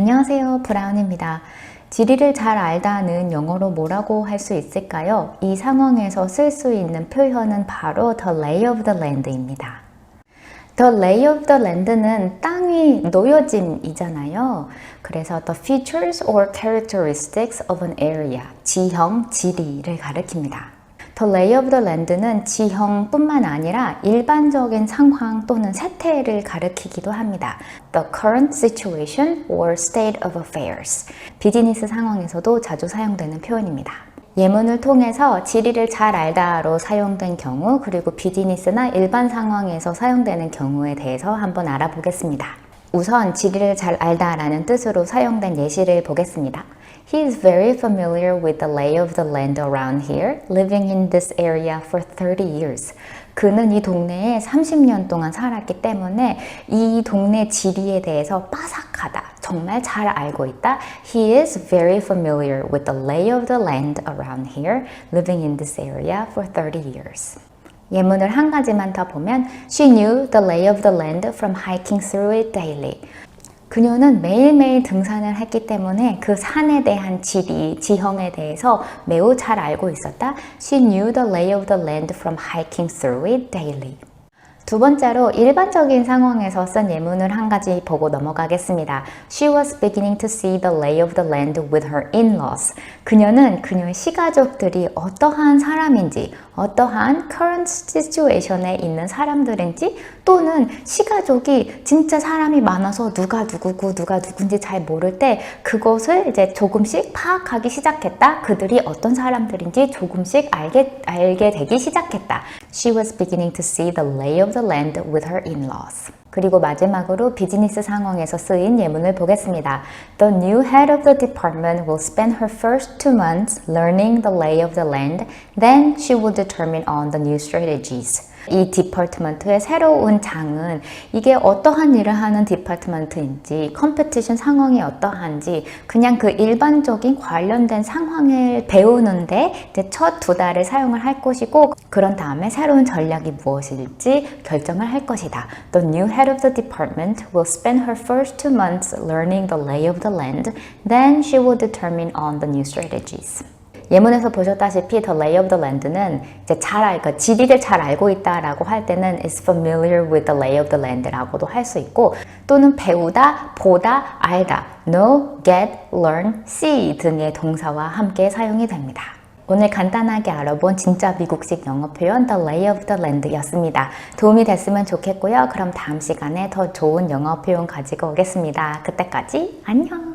안녕하세요. 브라운입니다. 지리를 잘 알다는 영어로 뭐라고 할 수 있을까요? 이 상황에서 쓸 수 있는 표현은 바로 the lay of the land입니다. The lay of the land는 땅이 놓여짐이잖아요. 그래서 the features or characteristics of an area, 지형, 지리를 가리킵니다. The lay of the land는 지형뿐만 아니라 일반적인 상황 또는 세태를 가리키기도 합니다. The current situation or state of affairs. 비즈니스 상황에서도 자주 사용되는 표현입니다. 예문을 통해서 지리를 잘 알다로 사용된 경우 그리고 비즈니스나 일반 상황에서 사용되는 경우에 대해서 한번 알아보겠습니다. 우선 지리를 잘 알다라는 뜻으로 사용된 예시를 보겠습니다. He is very familiar with the lay of the land around here, living in this area for 30 years. 그는 이 동네에 30년 동안 살았기 때문에 이 동네 지리에 대해서 빠삭하다, 정말 잘 알고 있다. He is very familiar with the lay of the land around here, living in this area for 30 years. 예문을 한 가지만 더 보면 She knew the lay of the land from hiking through it daily. 그녀는 매일매일 등산을 했기 때문에 그 산에 대한 지리, 지형에 대해서 매우 잘 알고 있었다. She knew the lay of the land from hiking through it daily. 두 번째로 일반적인 상황에서 쓴 예문을 한 가지 보고 넘어가겠습니다. She was beginning to see the lay of the land with her in-laws. 그녀는 그녀의 시가족들이 어떠한 사람인지, 어떠한 current situation에 있는 사람들인지, 또는 시가족이 진짜 사람이 많아서 누가 누구고 누가 누군지 잘 모를 때 그것을 이제 조금씩 파악하기 시작했다. 그들이 어떤 사람들인지 조금씩 알게, 알게 되기 시작했다. She was beginning to see the lay of the land with her in-laws. 그리고 마지막으로 비즈니스 상황에서 쓰인 예문을 보겠습니다. The new head of the department will spend her first two months learning the lay of the land. Then she will determine on the new strategies. 이 디파트먼트의 새로운 장은 이게 어떠한 일을 하는 디파트먼트인지 컴페티션 상황이 어떠한지 그냥 그 일반적인 관련된 상황을 배우는데 첫 두 달을 사용을 할 것이고 그런 다음에 새로운 전략이 무엇일지 결정을 할 것이다. The new head of the department will spend her first two months learning the lay of the land. Then she will determine on the new strategies. 예문에서 보셨다시피 the lay of the land는 이제 잘 알, 그 지리를 잘 알고 있다라고 할 때는 is familiar with the lay of the land라고도 할 수 있고 또는 배우다, 보다, 알다, know, get, learn, see 등의 동사와 함께 사용이 됩니다. 오늘 간단하게 알아본 진짜 미국식 영어 표현 The Lay of the Land였습니다. 도움이 됐으면 좋겠고요. 그럼 다음 시간에 더 좋은 영어 표현 가지고 오겠습니다. 그때까지 안녕!